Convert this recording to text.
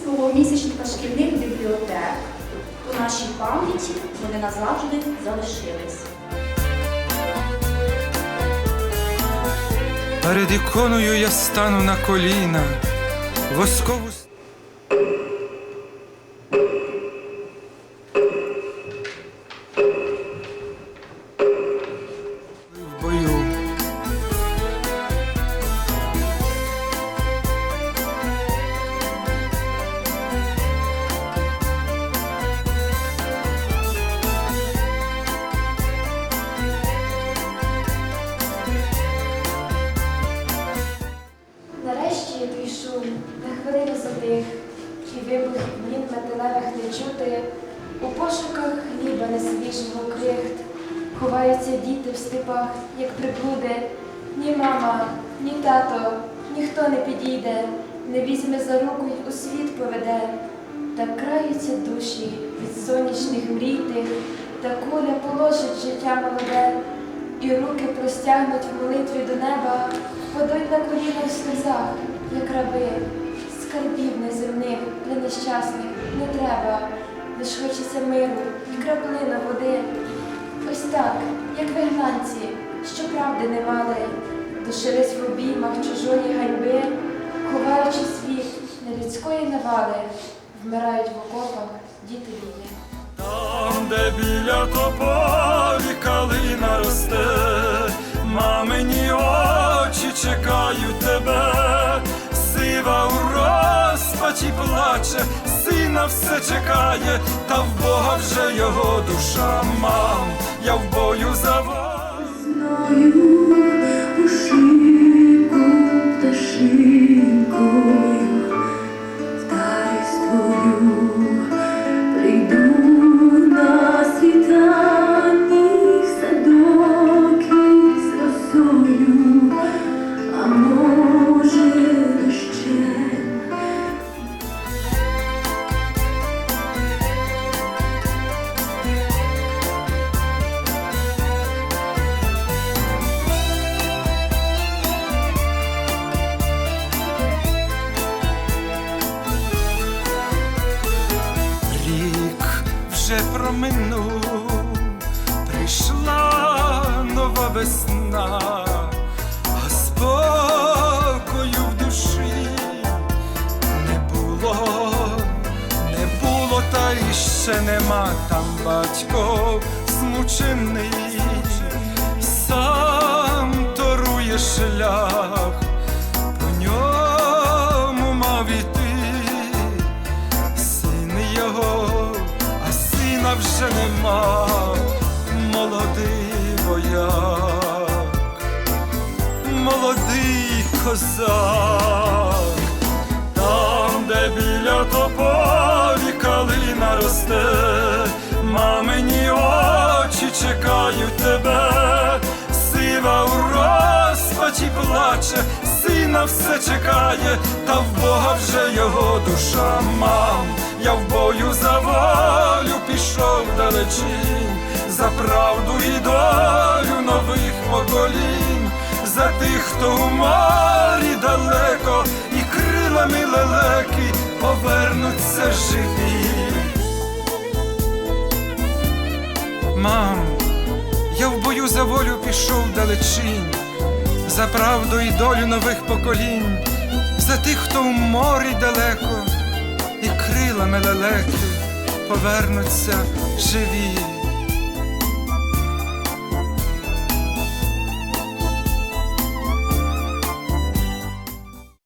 українського місячника шкільних бібліотек. У нашій пам'яті вони назавжди залишились. Перед іконою я стану на коліна, воскову чути. У пошуках хліба несвіжого крихт, ховаються діти в степах, як приблуди. Ні мама, ні тато, ніхто не підійде, не візьме за руку й у світ поведе. Так краються душі від сонячних мрій тих, та куля положить життя молоде, і руки простягнуть в молитві до неба, впадуть на коліна в сльозах, як раби, скарбів неземних для нещасних не треба, лиш хочеться миру і краплина води. Ось так, як вигнанці, що правди не мали, душились в обіймах чужої ганьби, ховаючи світ нелюдської навали, вмирають в окопах діти війни. Там, де біля тополі калина росте, мамині очі чекають розпачі плаче, сина все чекає, та в Бога вже його душа мам, проминув, прийшла нова весна, а спокою в душі не було, не було, та й ще нема. Там батько змучений, сам торує шлях, сина вже нема, молодий вояк, молодий козак, там, де біля тополі калина росте, мамині очі чекають тебе, сива у розпачі плаче, сина все чекає, та в Бога вже його душа мам. Я в бою за далечінь, за правду і долю нових поколінь, за тих, хто у морі далеко, і крилами лелеки повернуться живі. Мам, я в бою за волю пішов далечінь, за правду і долю нових поколінь, за тих, хто в морі далеко, і крилами лелеки повернуться живі.